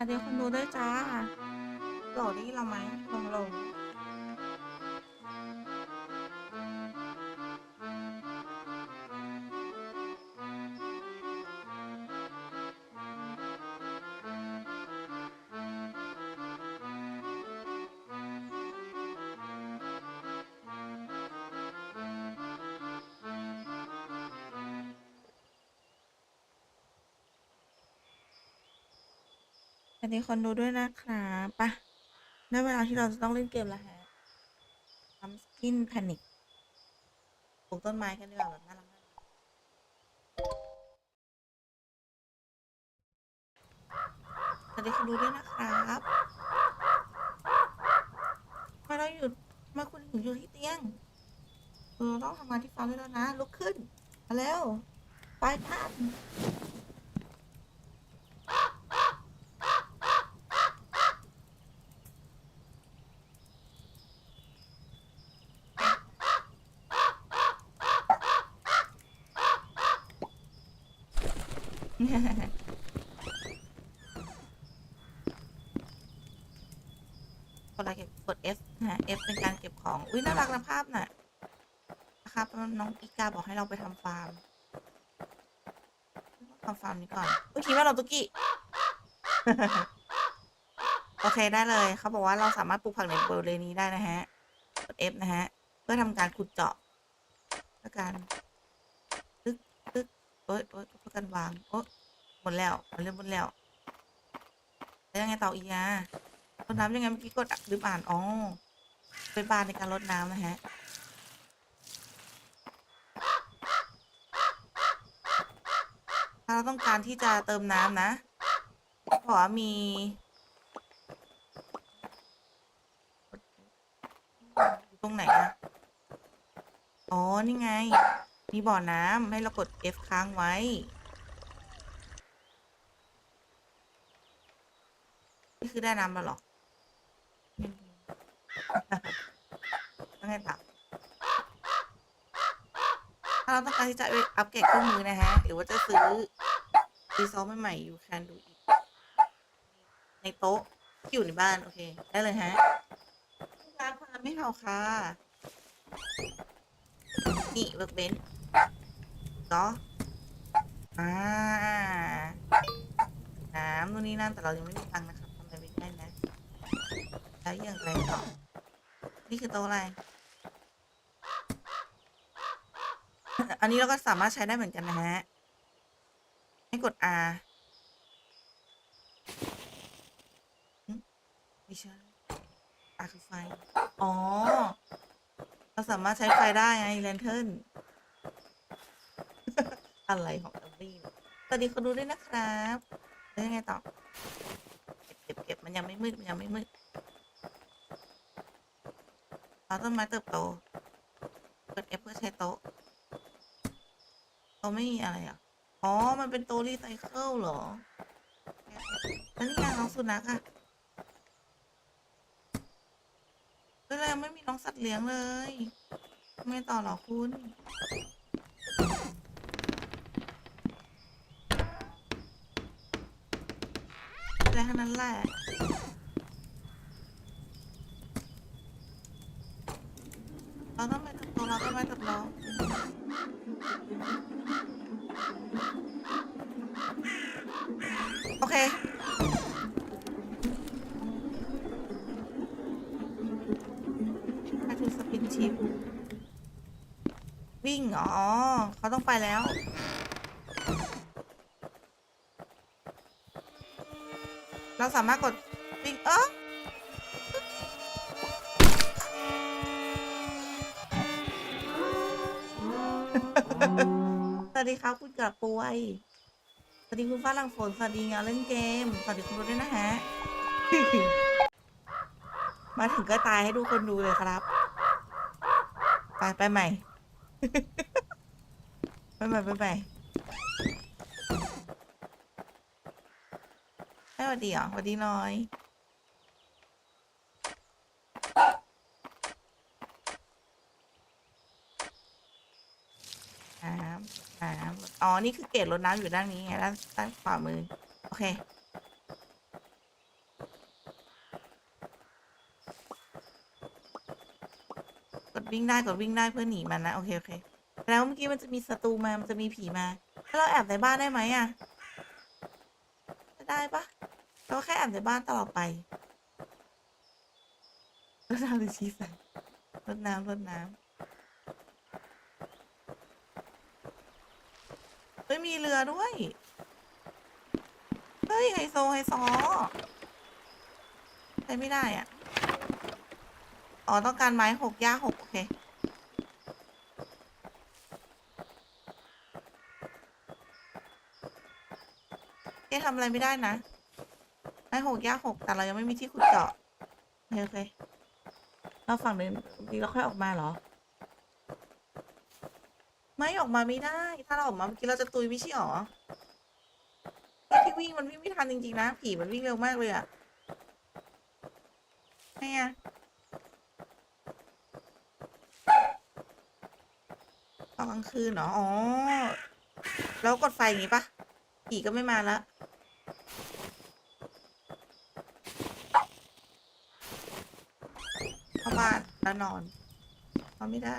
สวัสดีคนดูด้วยจ้าโหลดได้ยินเราไหมลงลง สวัสดีคนดูด้วยนะครับปะได้เวลาที่เราจะต้องเล่นเกมแล้วฮะทำสกินแพนิคปลูกต้นไม้กันดีกว่าแบบน่ารักน่ารักสวัสดีคนดูด้วยนะครับทำไมเราอยู่ทำไมาคุณถึงอยู่ที่เตียงเออต้องทำงานที่ฟาร์มได้แล้วนะ ลุกขึ้น มาแล้ว ไปกัน กดอะไรเก็บกด F นะ F เป็นการเก็บของ อุ้ยน่ารักนะภาพน่ะนะครับน้องอีกาบอกให้เราไปทำฟาร์มทำฟาร์มนี้ก่อนอุ้ยคิดว่าเราตุกี้ โอเคได้เลย เขาบอกว่าเราสามารถปลูกผักในบริเวณนี้ได้นะฮะ กด F นะฮะ เพื่อทำการขุดเจาะเพื่อการตึกตึกโอ๊ยโอ๊ยเพื่อการวางโอ๊ย ดแล้วมันเริ่มหมดแล้วแล้วยังไงต่ออีกอะรดน้ำยังไงเมื่อกี้กดลืมอ่านอ๋อเป็นบานในการรดน้ำนะฮะถ้าเราต้องการที่จะเติมน้ำนะขอมีตรงไหนอะอ๋อ นี่ไง มีบ่อน้ำให้เรากด F ค้างไว้ คือได้น้ำแล้วหรออืมต้องไงต่อถ้าเราต้องการที่จะอัปเกรดเครื่องมือนะฮะ หรือว่าจะซื้อรีซอสใหม่ๆ you can do it ในโต๊ะที่อยู่ในบ้าน โอเค ได้เลยฮะร้านพาไม่เท่าค่ะ นี่เวิร์กเบนก็อ่าน้ำนู่นนี่นั่นแต่เรายังไม่มีตังค์นะคะ ไรไม่ได้นะแล้วอย่างไรต่อ นี่คือโต๊ะอะไร อันนี้เราก็สามารถใช้ได้เหมือนกันนะฮะ ให้กด R ไม่ใช่ R คือไฟ อ๋อ เราสามารถใช้ไฟได้ไงแลนเทิร์นอะไรของตัมมี่สวัสดีคนดูด้วยนะครับ แล้วยังไงต่อ เก็บมันยังไม่มืดมันยังไม่มืดเอาต้นไม้เติบโตกด F เพื่อใช้โต๊ะเราไม่มีอะไรอะ อ๋อ มันเป็นโตัวรีไซเคิลเหรอแล้วนี่ไงน้องสุนัขอะก็เลยไม่มีน้องสัตว์เลี้ยงเลยทำไม่ต่อหรอคุณอะไรทั้ง นั้นแหละเราต้องไปตัดตัวเราต้องไปตัดเราโอเคมาถึงสปินชิปวิ่ง อ๋อ เขาต้องไปแล้ว เราสามารถกดวิ่งเออสวัสดีครับคุณกระปวย สวัสดีคุณฟ้าลังฝน สวัสดีงานเล่นเกม สวัสดีคุณรู้ด้วยนะฮะ มาถึงก็ตายให้ดูคนดูเลยครับ ไปไปใหม่ ไปใหม่ไปใหม่ ให้หวัดดีเหรอหวัดดีน้อยน้ำน้ำอ๋อ นี่คือเกตรดน้ำอยู่ด้านนี้ไง ด้านด้านขวามือ โอเค กดวิ่งได้ กดวิ่งได้เพื่อหนีมันนะ โอเค โอเค แล้วเมื่อกี้มันจะมีศัตรูมา มันจะมีผีมา ถ้าเราแอบในบ้านได้ไหมอะได้ปะ เราแค่แอบในบ้านตลอดไปรดน้ำหรือชีใส่รดน้ำรดน้ำเฮ้ยมีเรือด้วย เฮ้ย ไฮโซ ไฮโซใช้ไม่ได้อะ อ๋อ ต้องการไม้หกหญ้าหกโอเคเอ๊ะทำอะไรไม่ได้นะ ไม้หกหญ้าหกแต่เรายังไม่มีที่ขุดเจาะโอเคโอเคเราฝั่งเดินดีเราค่อยออกมาเหรอ ไม่ออกมาไม่ได้ ถ้าเราออกมาเมื่อกี้เราจะตุยไม่ใช่หรอไอ้ที่วิ่งมันวิ่งไม่ทันจริงๆนะผีมันวิ่งเร็วมากเลยอะไงอะตอนกลางคืนเนาะอ๋อ แล้วกดไฟอย่างงี้ปะผีก็ไม่มาแล้ว เข้าบ้านแล้วนอนนอนไม่ได้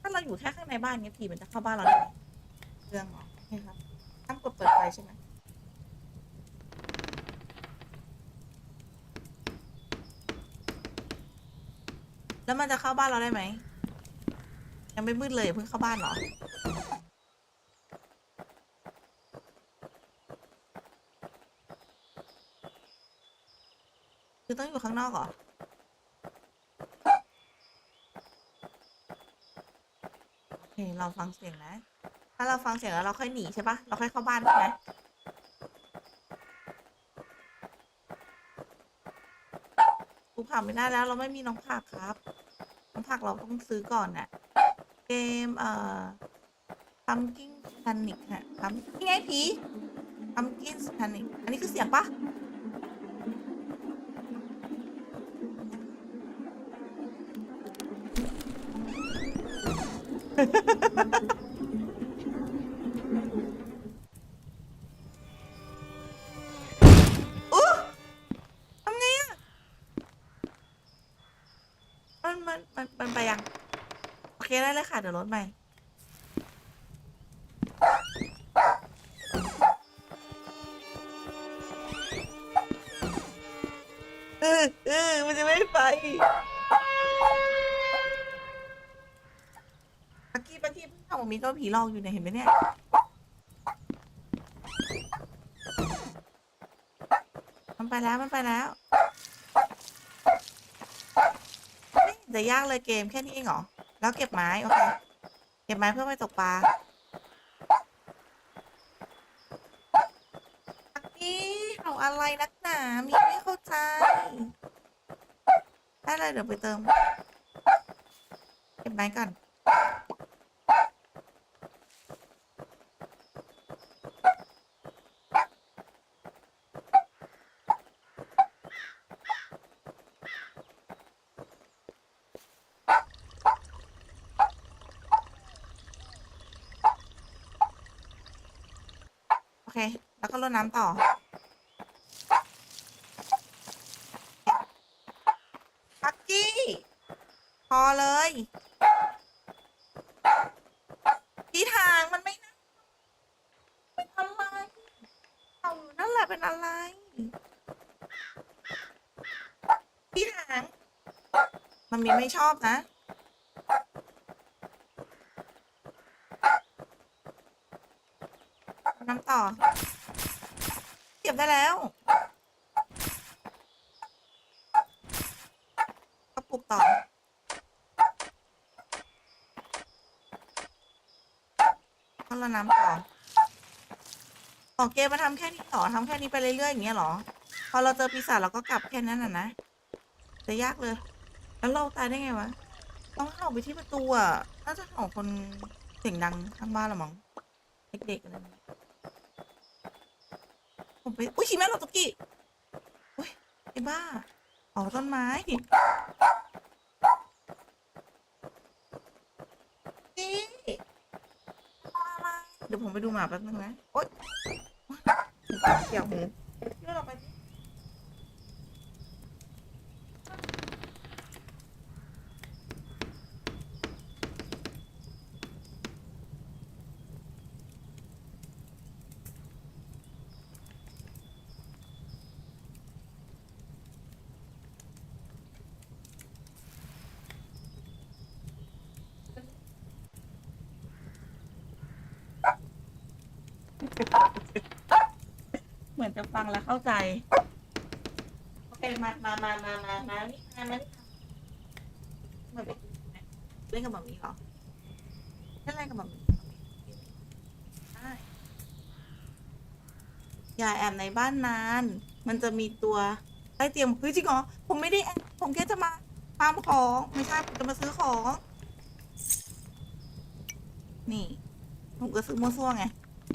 ถ้าเราอยู่แค่ข้างในบ้านเงี้ยผีมันจะเข้าบ้านเราได้เรื่องเหรอใช่ครับห้ามกดเปิดไฟใช่ไหมแล้วมันจะเข้าบ้านเราได้ไหมยังไม่มืดเลยเพิ่งเข้าบ้านเหรอ คือต้องอยู่ข้างนอกเหรอโอเคเราฟังเสียงนะ ถ้าเราฟังเสียงแล้วเราค่อยหนีใช่ปะเราค่อยเข้าบ้านใช่ไหมกูผักไม่ได้แล้วเราไม่มีน้องผักครับ น้องผักเราต้องซื้อก่อนน่ะ เกมเอ่อ pumpkin panic ฮะพัมนี่ไงผี pumpkin panic อันนี้คือเสียงปะ อู้ทำไงอะมันมันมันมันไปยัง โอเคได้เลยค่ะ เดี๋ยวรถใหม่เออเออมันจะไม่ไป ปักกี้เพิ่งมีตัวผีหลอกอยู่เนี่ยเห็นไหมเนี่ย มันไปแล้วมันไปแล้วไม่จะยากเลยเกมแค่นี้เองเหรอ แล้วเก็บไม้ โอเค เก็บไม้เพื่อไปตกปลาปักกี้เอาอะไรนักหนา มีไม่เข้าใจ ได้เลยเดี๋ยวไปเติม เก็บไม้ก่อน เค แล้วก็รดน้ำต่อ ปักกี้ พอเลยที่ทางมันไม่น่าเป็นอะไรเอาอยู่นั่นแหละเป็นอะไรที่ทาง มันมีไม่ชอบนะ น้ำต่อ เก็บได้แล้วก็ปลูกต่อ ต้องละน้ำต่อออเกมมาทำแค่นี้ต่อทำแค่นี้ไปเรื่อยๆอย่างเงี้ยเหรอ พอเราเจอปีศาจเราก็กลับแค่นั้นน่ะนะจะยากเลย แล้วเราตายได้ไงวะ ต้องเห่าไปที่ประตูอะ น่าจะเห่าคนเสียงดังข้างบ้านหรอมั้งเด็กๆอะไร ไปอุ้ยขี่แม่เราตะกี้อุ้ยไอ้บ้าอ๋อต้นไม้นี่เดี๋ยวผมไปดูหมาแป๊บนึงนะโอ๊ยเกี่ยวหูเลื่อนออกไปสิ เหมือนจะฟั งแล้วเข้าใจโอเคมามามามามามานี่มามานี่มาเล่นกับหมามีเหรอเล่นอะไรกับหมามีใช่อย่าแอบในบ้านนาน มันจะมีตัวใต้เตียงเฮ้ยจริงเหรอผมไม่ได้แอบผมแค่จะมาฟาร์มของไม่ใช่ผมจะมาซื้อของ นี่ ผมก็ซื้อมั่วซั่วไง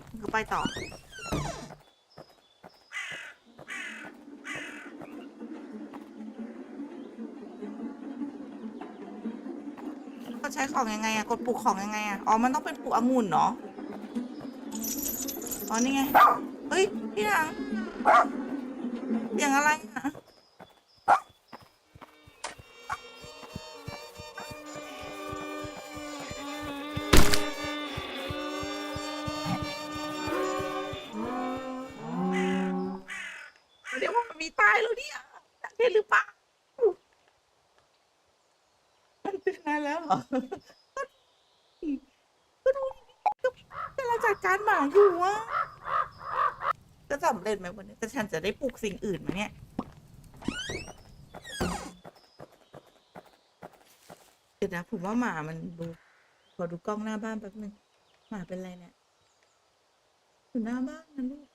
ผมก็ไปต่อ ก็ใช้ ของยังไงอะกดปลูกของยังไงอะอ๋อ มันต้องเป็นปลูกองุ่นเนาะอ๋อนี่ไง เฮ้ย พี่นางเสียงอะไรอะ อะไรแล้วเหรอก็ดูดิก็กำลังจัดการหมาอยู่อะจะสำเร็จไหมวันนี้แต่ฉันจะได้ปลูกสิ่งอื่นไหมเนี่ย เดี๋ยวนะผมว่าหมามันดูขอดูกล้องหน้าบ้านแป๊บนึงหมาเป็นไรเนี่ยอยู่หน้าบ้านนะลูก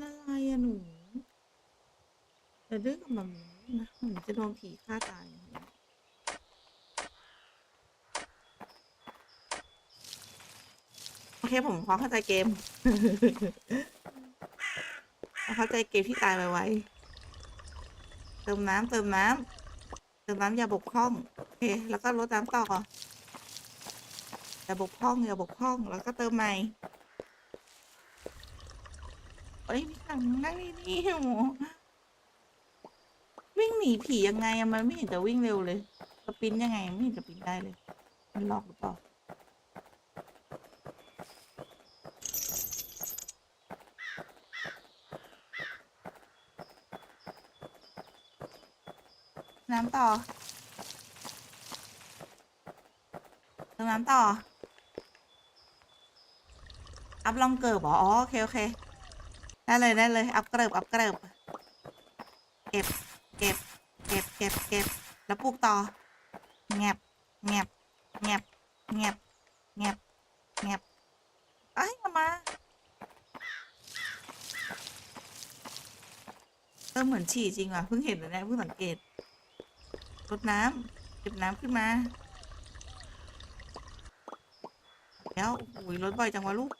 ละลายอะหนูแต่เรื่องกับมัน นะเหมือนจะโดนผีฆ่าตายโอเคผมพอเข้าใจเกมพอเข้าใจเกมที่ตายไปไว้ เติมน้ำเติมน้ำเติมน้ำอย่าบกพร่อง โอเค แล้วก็ลดน้ำต่ออย่าบกพร่องอย่าบกพร่อง แล้วก็เติมใหม่เอ้ยพี่ถังนั่งนี่หวิ่ง หนีผียังไงอะมันไม่เห็นจะวิ่งเร็วเลยสปรินต์ยังไงไม่เห็นจะปรินต์ได้เลยมันหลอกหรือเปล่าน้ำต่อเติมน้ำต่อ อัพลองเกิบเหรออ๋อโอเคโอเค ได้เลยได้เลย อัพเกิบอัพเกิบเก็บ เก็บ ก็บเก็บเก็บแล้วปลูกต่อแงบแงบแงบแงบแงบแงบเอ้ยมามา เออเหมือนฉี่จริงว่ะเพิ่งเห็นเลยนะเพิ่งสังเกตรดน้ำเก็บน้ำขึ้นมา แล้วโอ้ยรถบ่อยจังวะลูก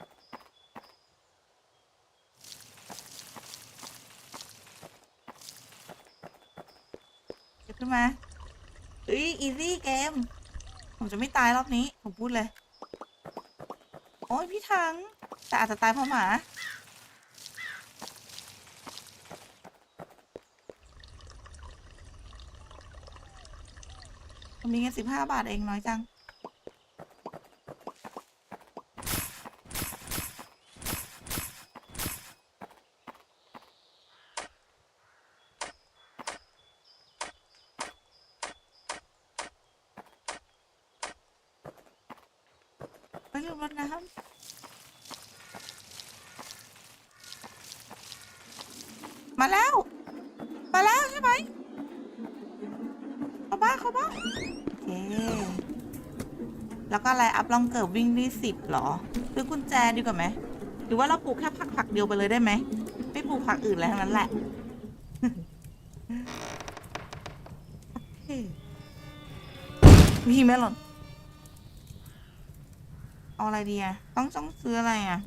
เก็บขึ้นมาเฮ้ยอีซี่เกม ผมจะไม่ตายรอบนี้ ผมพูดเลย โอ้ยพี่ทัง แต่อาจจะตายเพราะหมา ผมมีเงินสิบห้าบาทเองน้อยจัง ไม่ลืมรดน้ำมาแล้ว มาแล้วใช่ไหมเข้าบ้านเข้าบ้านโอเค แล้วก็อะไรอัพลองเกิดวิ่งได้สิบหรอซื้อกุญแจดีกว่าไหมหรือว่าเราปลูกแค่ผักผักเดียวไปเลยได้ไหมไม่ปลูกผักอื่นแล้วทั้งนั้นแหละเคมีไหมหล่นเอาอะไรดีอะต้องต้องซื้ออะไรอะ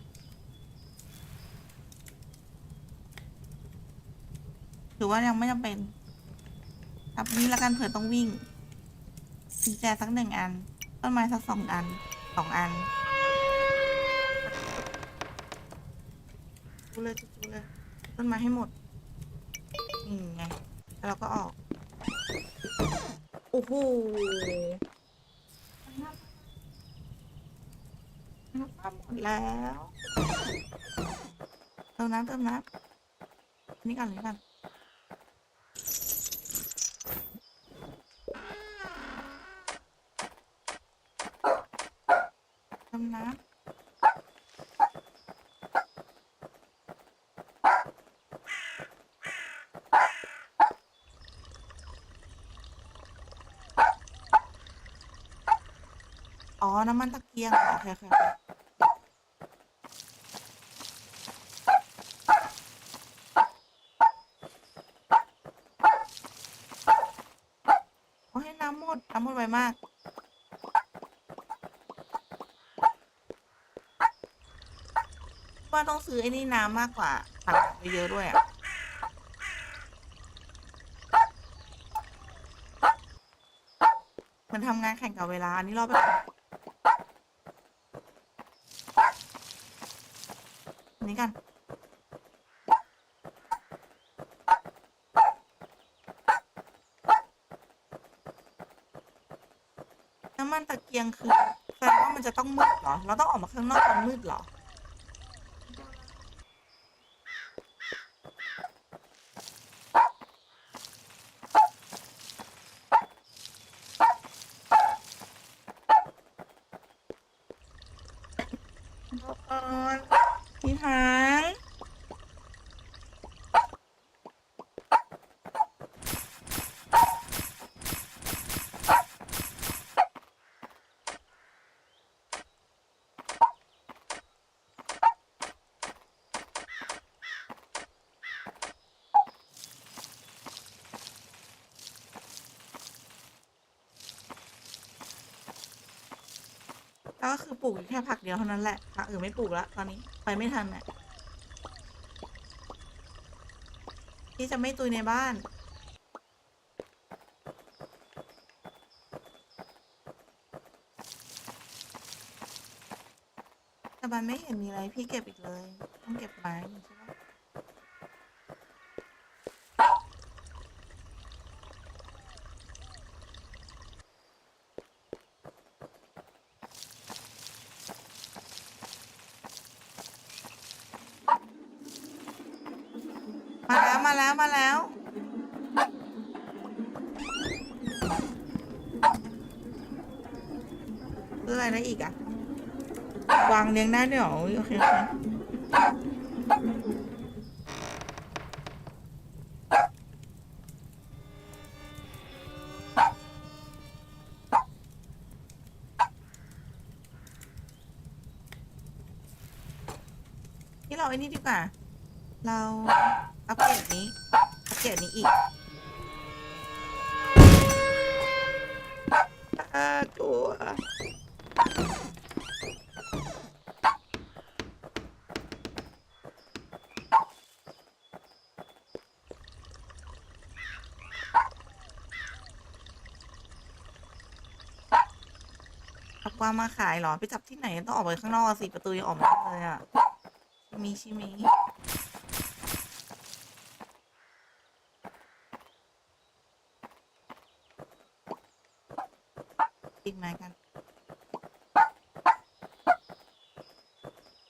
หรือว่ายังไม่จำเป็นทับนี้แล้วกันเผื่อต้องวิ่งกุญแจสักหนึ่งอัน ต้นไม้สักสองอันสองอันดูเลยดูเลยต้นไม้ให้หมดนี่ไงแล้วเราก็ออก โอ้โหน้ำหมดแล้วเติมน้ำเติมน้ำนี่กันอันนี่กันำน้ำอ๋อ น้ำมันตะเกียงโอเคโอเคโอเคโอ้น้ำหมด น้ำหมดไวมาก ว่าต้องซื้อไอ้นี่น้ำมากกว่าผักไปเยอะด้วยอะมือนทำงานแข่งกับเวลา อันนี้รอไปก่อนอันนี้กันน้ำมันตะเกียงคือแสดงว่ามันจะต้องมืดเหรอ เราต้องออกมาข้างนอกตอนมืดเหรอ ก่อนพี่หางแล้ว ก็คือปลูกอยู่แค่ผักเดียวเท่านั้นแหละผักอื่นไม่ปลูกแล้วตอนนี้ไปไม่ทันน่ะที่จะไม่ตุยในบ้าน แต่มันไม่เห็นมีอะไรพี่เก็บอีกเลย ต้องเก็บไม้ใช่ไหมาแล้วมาแล้วมาแล้ว ซื้ อะไรได้อีกอะวางเลี้ยงได้ด้วยเหรอโอเคโอเคที่เราไอ้นี่ดีกว่า เราอัปเกรดนี้อัปเกรดนี้อีกอ่า ลามาขายเหรอ ไปจับที่ไหนต้องออกไปข้างนอกสิประตูยังออกไม่ได้เลยอะชิมีชิมีปิดไม้กัน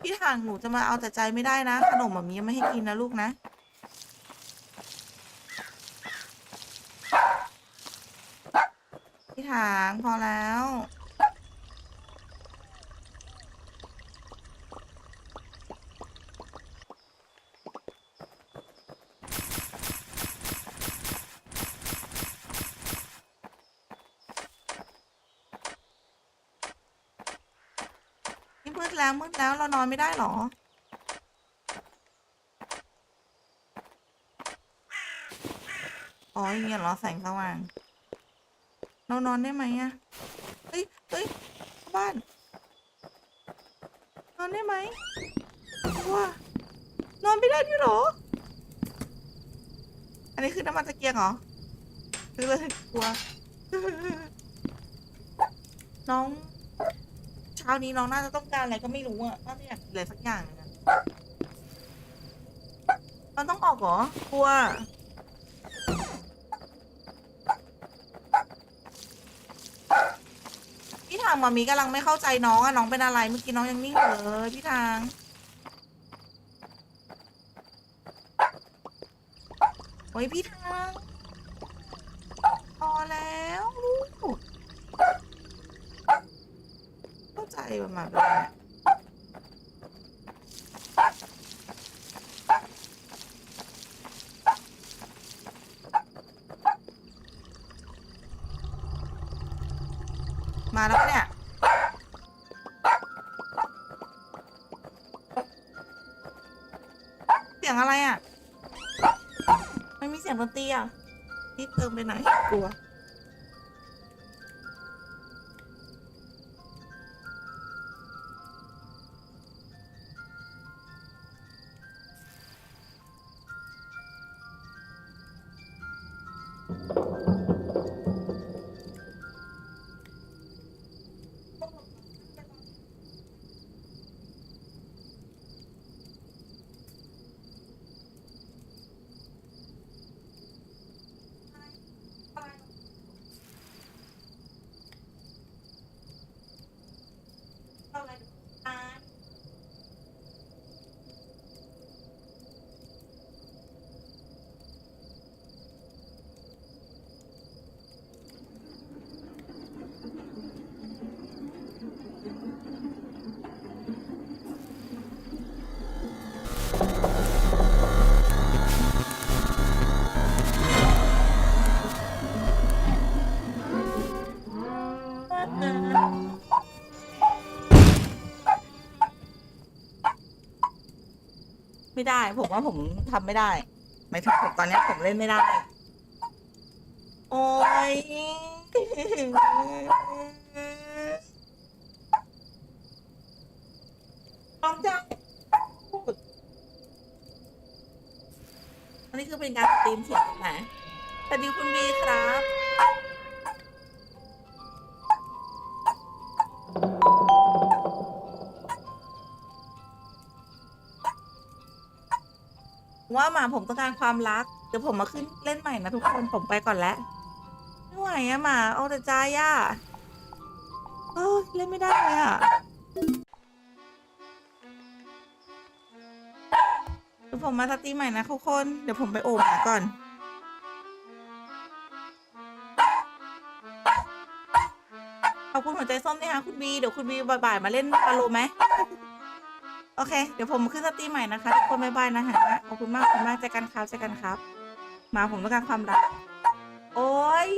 พี่ทางหนูจะมาเอาแต่ใจไม่ได้นะ ขนมแบบนี้ยังไม่ให้กินนะลูกนะ พี่ถางพอแล้ว นี่มืด แล้วเรานอนไม่ได้หรอ อ๋ออย่างเงี้ยเหรอแสงสว่าง เรานอนได้ไหมอะเฮ้ยเฮ้ยบ้าน นอนได้ไหมว้านอนไม่ได้ด้วยเหรอ อันนี้คือน้ำมันตะเกียงเหรอคือเลยกลัว น้อง ช้านี้น้องน่าจะต้องการอะไรก็ไม่รู้อะน่าจะอยากกินอะไรสักอย่างนะมันต้องออกเหรอกลัวพี่ทางมามีกำลังไม่เข้าใจน้องอะน้องเป็นอะไรเมื่อกี้น้องยังนิ่งเลยพี่ทางโอ้ยพี่ทาง พอแล้วลูกพอใจว่าหมาแบบเนี้มาแล้วเนี่ย เสียงอะไรอะ ไม่มีเสียงดนตรีอะรีบเติมไปไหนกลัว ไม่ได้ ผมว่าผมทำไม่ได้หมายถึงผมตอนเนี้ยผมเล่นไม่ได้ โอ้ยร้องจังพูดอันนี้คือเป็นการสตรีมเสียงนะสวัสดีคุณบีครับ ว่าหมาผมต้องการความรัก เดี๋ยวผมมาขึ้นเล่นใหม่นะทุกคน ผมไปก่อนแล้ว ไม่ไหวอะหมา เอาแต่ใจอะเออเล่นไม่ได้เลยอะเดี๋ยวผมมาสตรีมใหม่นะทุกคน เดี๋ยวผมไปโอบหมาก่อนขอบคุณหัวใจส้มนะคะคุณบี เดี๋ยวคุณบีบ่ายๆมาเล่นปาโลไหม โอเค เดี๋ยวผมขึ้นสตรีมใหม่นะคะทุกคนบ๊ายบายนะฮะขอบคุณมากขอบคุณมากเจอกันครับเจอกันครับ มาผมต้องการความรัก โอ้ย